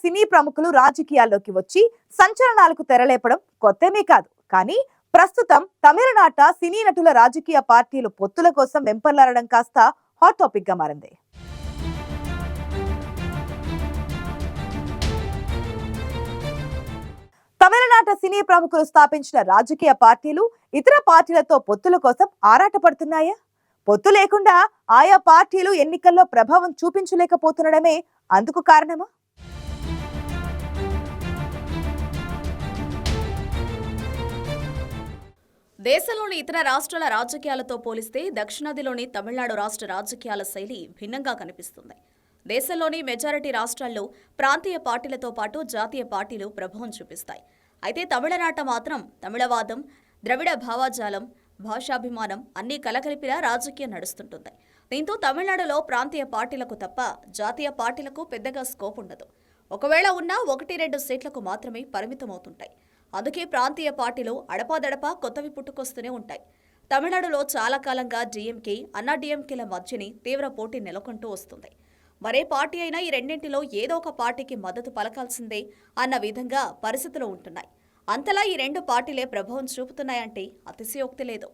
సినీ ప్రముఖులు రాజకీయాల్లోకి వచ్చి సంచలనాలకు తెరలేపడం కొత్తమే కాదు. కానీ ప్రస్తుతం తమిళనాట సినీ నటుల రాజకీయ పార్టీలు పొత్తుల కోసం వెంపర్లాడడం కాస్త హాట్ టాపిక్గా మారింది. తమిళనాట సినీ ప్రముఖులు స్థాపించిన రాజకీయ పార్టీలు ఇతర పార్టీలతో పొత్తుల కోసం ఆరాటపడుతున్నాయా? పొత్తు లేకుండా ఆయా పార్టీలు ఎన్నికల్లో ప్రభావం చూపించలేకపోతుండడమే అందుకు కారణమా? దేశంలోని ఇతర రాష్ట్రాల రాజకీయాలతో పోలిస్తే దక్షిణాదిలోని తమిళనాడు రాష్ట్ర రాజకీయాల శైలి భిన్నంగా కనిపిస్తుంది. దేశంలోని మెజారిటీ రాష్ట్రాల్లో ప్రాంతీయ పార్టీలతో పాటు జాతీయ పార్టీలు ప్రభావం చూపిస్తాయి. అయితే తమిళనాట మాత్రం తమిళవాదం ద్రవిడ భావాజాలం భాషాభిమానం అన్నీ కలకలిపిలా రాజకీయం నడుస్తుంటుంది. దీంతో తమిళనాడులో ప్రాంతీయ పార్టీలకు తప్ప జాతీయ పార్టీలకు పెద్దగా స్కోప్ ఉండదు. ఒకవేళ ఉన్నా ఒకటి రెండు సీట్లకు మాత్రమే పరిమితమవుతుంటాయి. అందుకే ప్రాంతీయ పార్టీలు అడపాదడపా కొత్తవి పుట్టుకొస్తూనే ఉంటాయి. తమిళనాడులో చాలా కాలంగా డీఎంకే అన్నా డీఎంకేల మధ్యని తీవ్ర పోటీ నెలకొంటూ వస్తుంది. మరే పార్టీ అయినా ఈ రెండింటిలో ఏదో ఒక పార్టీకి మద్దతు పలకాల్సిందే అన్న విధంగా పరిస్థితులు ఉంటున్నాయి. అంతలా ఈ రెండు పార్టీలే ప్రభావం చూపుతున్నాయంటే అతిశయోక్తి లేదు.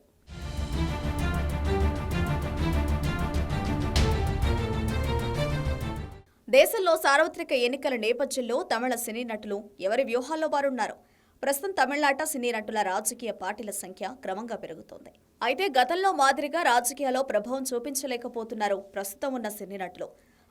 దేశంలో సార్వత్రిక ఎన్నికల నేపథ్యంలో తమిళ సినీ నటులు ఎవరి వ్యూహాల్లో వారున్నారు? ప్రస్తుతం తమిళనాట సినీ నటుల రాజకీయ పార్టీల సంఖ్య క్రమంగా పెరుగుతోంది. అయితే గతంలో మాదిరిగా రాజకీయాల్లో ప్రభావం చూపించలేకపోతున్నారు ప్రస్తుతం ఉన్న సినీ నటులు.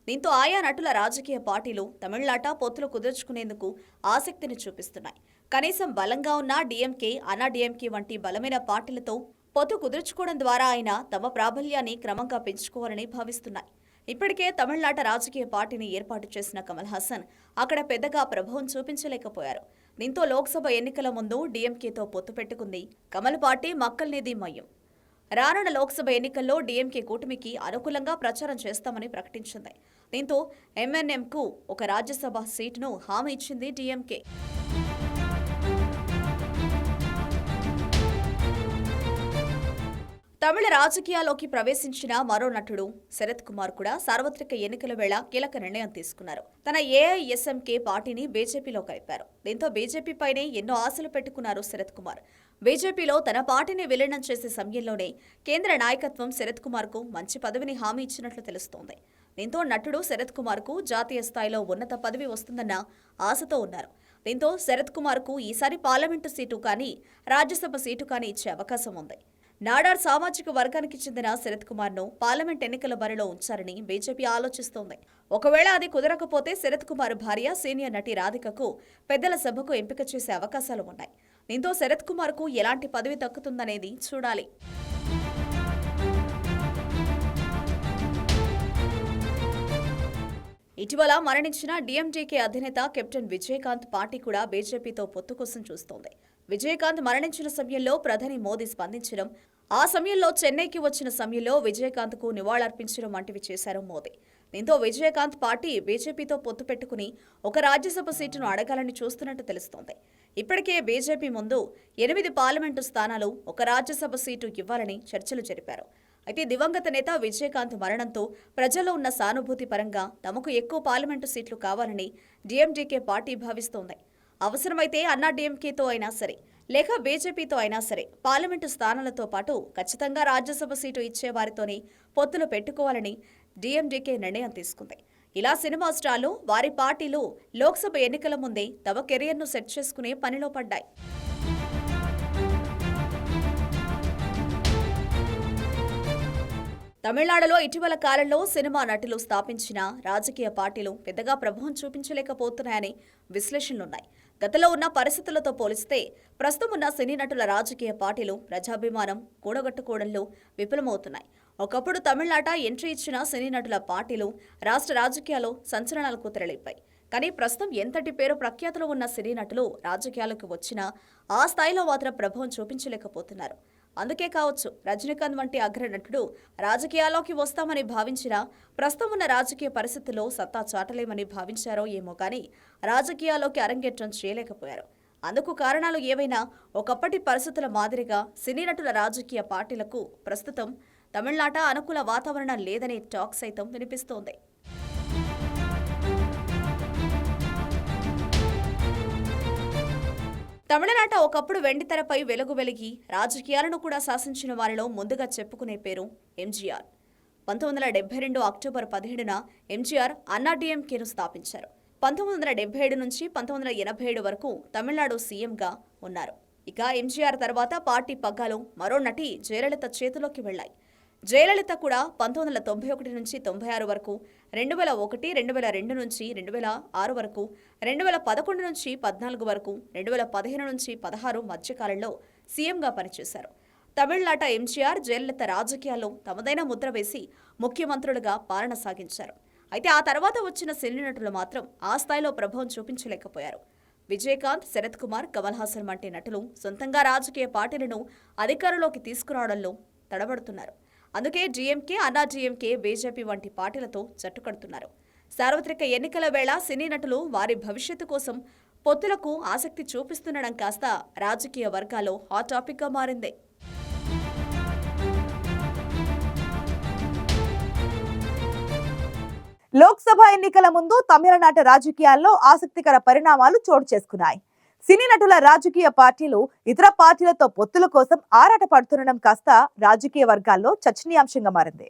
దీంతో ఆయా నటుల రాజకీయ పార్టీలు తమిళనాట పొత్తులు కుదుర్చుకునేందుకు ఆసక్తిని చూపిస్తున్నాయి. కనీసం బలంగా ఉన్న డీఎంకే అన్నా డీఎంకే వంటి బలమైన పార్టీలతో పొత్తు కుదుర్చుకోవడం ద్వారా ఆయన తమ ప్రాబల్యాన్ని క్రమంగా పెంచుకోవాలని భావిస్తున్నాయి. ఇప్పటికే తమిళనాట రాజకీయ పార్టీని ఏర్పాటు చేసిన కమల్ హాసన్ అక్కడ పెద్దగా ప్రభావం చూపించలేకపోయారు. దీంతో లోక్సభ ఎన్నికల ముందు డీఎంకేతో పొత్తు పెట్టుకుంది. కమల్ పార్టీ మక్కల్నిధి మయం రానున్న లోక్సభ ఎన్నికల్లో డీఎంకే కూటమికి అనుకూలంగా ప్రచారం చేస్తామని ప్రకటించింది. దీంతో ఎంఎన్ఎంకు ఒక రాజ్యసభ సీటును హామీ ఇచ్చింది డీఎంకే. తమిళ రాజకీయాల్లోకి ప్రవేశించిన మరో నటుడు శరత్ కుమార్ కూడా సార్వత్రిక ఎన్నికల వేళ కీలక నిర్ణయం తీసుకున్నారు. తన ఏఐఎస్ఎంకే పార్టీని బీజేపీలో కలిపారు. దీంతో బీజేపీపైనే ఎన్నో ఆశలు పెట్టుకున్నారు శరత్ కుమార్. బీజేపీలో తన పార్టీని విలీనం చేసే సమయంలోనే కేంద్ర నాయకత్వం శరత్ కుమార్కు మంచి పదవిని హామీ ఇచ్చినట్లు తెలుస్తోంది. దీంతో నటుడు శరత్ కుమార్కు జాతీయ స్థాయిలో ఉన్నత పదవి వస్తుందన్న ఆశతో ఉన్నారు. దీంతో శరత్ కుమార్కు ఈసారి పార్లమెంటు సీటు కానీ రాజ్యసభ సీటు కానీ ఇచ్చే అవకాశం ఉంది. నాడార్ సామాజిక వర్గానికి చెందిన శరత్ కుమార్ను పార్లమెంట్ ఎన్నికల బరిలో ఉంచారని బీజేపీ ఆలోచిస్తోంది. ఒకవేళ అది కుదరకపోతే శరత్ కుమార్ భార్య సీనియర్ నటి రాధికకు పెద్దల సభకు ఎంపిక చేసే అవకాశాలు ఉన్నాయి. దీంతో శరత్ కుమార్కు ఎలాంటి పదవి దక్కుతుందనేది చూడాలి. ఇటీవల మరణించిన డీఎండీకే అధినేత కెప్టెన్ విజయకాంత్ పార్టీ కూడా బీజేపీతో పొత్తు కోసం చూస్తోంది. విజయకాంత్ మరణించిన సమయంలో ప్రధాని మోదీ స్పందించడం ఆ సమయంలో చెన్నైకి వచ్చిన సమయంలో విజయకాంత్కు నివాళులర్పించడం వంటివి చేశారు మోదీ. దీంతో విజయకాంత్ పార్టీ బీజేపీతో పొత్తు పెట్టుకుని ఒక రాజ్యసభ సీటును అడగాలని చూస్తున్నట్టు తెలుస్తోంది. ఇప్పటికే బీజేపీ ముందు ఎనిమిది పార్లమెంటు స్థానాలు ఒక రాజ్యసభ సీటు ఇవ్వాలని చర్చలు జరిపారు. అయితే దివంగత నేత విజయకాంత్ మరణంతో ప్రజల్లో ఉన్న సానుభూతి పరంగా తమకు ఎక్కువ పార్లమెంటు సీట్లు కావాలని డీఎండీకే పార్టీ భావిస్తోంది. అవసరమైతే అన్నా డీఎంకేతో అయినా సరే లేక బీజేపీతో అయినా సరే పార్లమెంటు స్థానాలతో పాటు ఖచ్చితంగా రాజ్యసభ సీటు ఇచ్చే వారితోనే పొత్తులు పెట్టుకోవాలని డీఎండీకే నిర్ణయం తీసుకుంది. ఇలా సినిమా స్టార్లు వారి పార్టీలు లోక్సభ ఎన్నికల ముందే తమ కెరియర్ను సెట్ చేసుకునే పనిలో పడ్డాయి. తమిళనాడులో ఇటీవల కాలంలో సినిమా నటులు స్థాపించిన రాజకీయ పార్టీలు పెద్దగా ప్రభావం చూపించలేకపోతున్నాయని విశ్లేషణలున్నాయి. గతంలో ఉన్న పరిస్థితులతో పోలిస్తే ప్రస్తుతం ఉన్న సినీ నటుల రాజకీయ పార్టీలు ప్రజాభిమానం కూడగట్టుకోవడంలో విఫలమవుతున్నాయి. ఒకప్పుడు తమిళనాట ఎంట్రీ ఇచ్చిన సినీ నటుల పార్టీలు రాష్ట్ర రాజకీయాల్లో సంచలనాలకు తెరలిపాయి. కానీ ప్రస్తుతం ఎంతటి పేరు ప్రఖ్యాతులు ఉన్న సినీ నటులు రాజకీయాలకు వచ్చినా ఆ స్థాయిలో మాత్రం ప్రభావం చూపించలేకపోతున్నారు. అందుకే కావచ్చు రజనీకాంత్ వంటి అగ్ర నటుడు రాజకీయాల్లోకి వస్తామని భావించినా ప్రస్తుతం ఉన్న రాజకీయ పరిస్థితుల్లో సత్తా చాటలేమని భావించారో ఏమో కానీ రాజకీయాల్లోకి అరంగేట్రం చేయలేకపోయారు. అందుకు కారణాలు ఏవైనా ఒకప్పటి పరిస్థితుల మాదిరిగా సినీ నటుల రాజకీయ పార్టీలకు ప్రస్తుతం తమిళనాట అనుకూల వాతావరణం లేదనే టాక్ సైతం వినిపిస్తోంది. తమిళనాట ఒకప్పుడు వెండితెరపై వెలుగు వెలిగి రాజకీయాలను కూడా శాసించిన వారిలో ముందుగా చెప్పుకునే పేరు ఎంజీఆర్. పంతొమ్మిది వందల డెబ్బై రెండు అక్టోబర్ పదిహేడున ఎంజీఆర్ అన్నాడీఎంకేను స్థాపించారు. పంతొమ్మిది వందల డెబ్బై ఏడు నుంచి పంతొమ్మిది వందల ఎనభై ఏడు వరకు తమిళనాడు సీఎంగా ఉన్నారు. ఇక ఎంజీఆర్ తర్వాత పార్టీ పగ్గాలు మరో నటి జయలలిత చేతిలోకి వెళ్ళాయి జయలలిత కూడా పంతొమ్మిది వందల తొంభై ఒకటి నుంచి తొంభై ఆరు వరకు రెండు వేల ఒకటి రెండు వేల రెండు నుంచి రెండు వేల ఆరు వరకు రెండు వేల పదకొండు నుంచి పద్నాలుగు వరకు రెండు వేల పదిహేను నుంచి పదహారు మధ్యకాలంలో సీఎంగా పనిచేశారు. తమిళనాట ఎంజీఆర్ జయలలిత రాజకీయాల్లో తమదైన ముద్ర వేసి ముఖ్యమంత్రులుగా పాలన సాగించారు. అయితే ఆ తర్వాత వచ్చిన సినీ నటులు మాత్రం ఆ స్థాయిలో ప్రభావం చూపించలేకపోయారు. విజయకాంత్ శరత్ కుమార్ కమల్ హాసన్ వంటి నటులు సొంతంగా రాజకీయ పార్టీలను అధికారంలోకి తీసుకురావడంలో తడబడుతున్నారు. అందుకే జీఎంకే అన్నా జీఎంకే బీజేపీ వంటి పార్టీలతో జట్టు కడుతున్నారు సార్వత్రిక ఎన్నికల వేళ సినీ నటులు వారి భవిష్యత్తు కోసం పొత్తులకు ఆసక్తి చూపిస్తుండడం కాస్త రాజకీయ వర్గాల్లో హాట్ టాపిక్గా మారింది. లోక్సభ ఎన్నికల ముందు తమిళనాట రాజకీయాల్లో ఆసక్తికర పరిణామాలు చోటు చేసుకున్నాయి. సినీ నటుల రాజకీయ పార్టీలు ఇతర పార్టీలతో పొత్తుల కోసం ఆరాట పడుతుండడం కాస్త రాజకీయ వర్గాల్లో చర్చనీయాంశంగా మారింది.